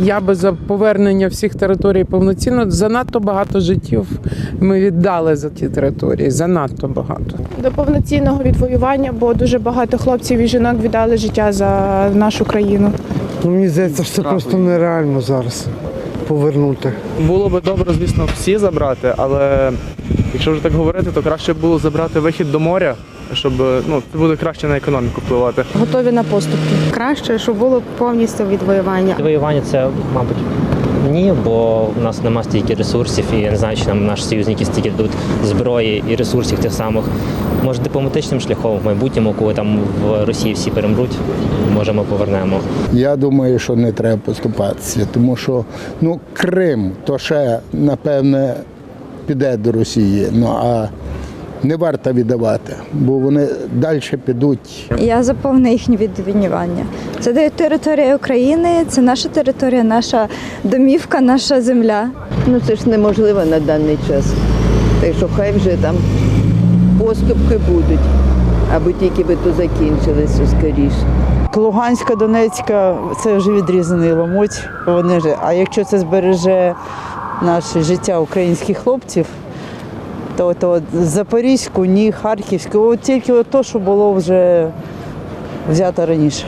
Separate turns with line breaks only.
Я би за повернення всіх територій повноцінно занадто багато життів ми віддали за ті території. Занадто багато.
До повноцінного відвоювання, бо дуже багато хлопців і жінок віддали життя за нашу країну.
Ну, мені здається, що це просто нереально зараз повернути.
Було би добре, звісно, всі забрати, але якщо вже так говорити, то краще було забрати вихід до моря, щоб ну це буде краще на економіку впливати.
Готові на поступки.
Краще, щоб було повністю відвоювання.
Воювання це, мабуть, ні, бо в нас нема стільки ресурсів, і я не знаю, чи нам наші союзники стільки дадуть зброї і ресурсів тих самих. Може, дипломатичним шляхом в майбутньому, коли там в Росії всі перемруть, може ми повернемо.
Я думаю, що не треба поступатися, тому що ну, Крим то ще, напевне, піде до Росії. Ну а не варто віддавати, бо вони далі підуть.
Я за повне їхнє відвоювання. Це територія України, це наша територія, наша домівка, наша земля.
Ну це ж неможливо на даний час. Так що хай вже там поступки будуть, аби тільки би то закінчилося скоріше.
Луганська, Донецька це вже відрізаний ломоть. Вони ж, а якщо це збереже наше життя українських хлопців, то, то Запорізьку, ні, Харківську, от тільки от то, що було вже взято раніше.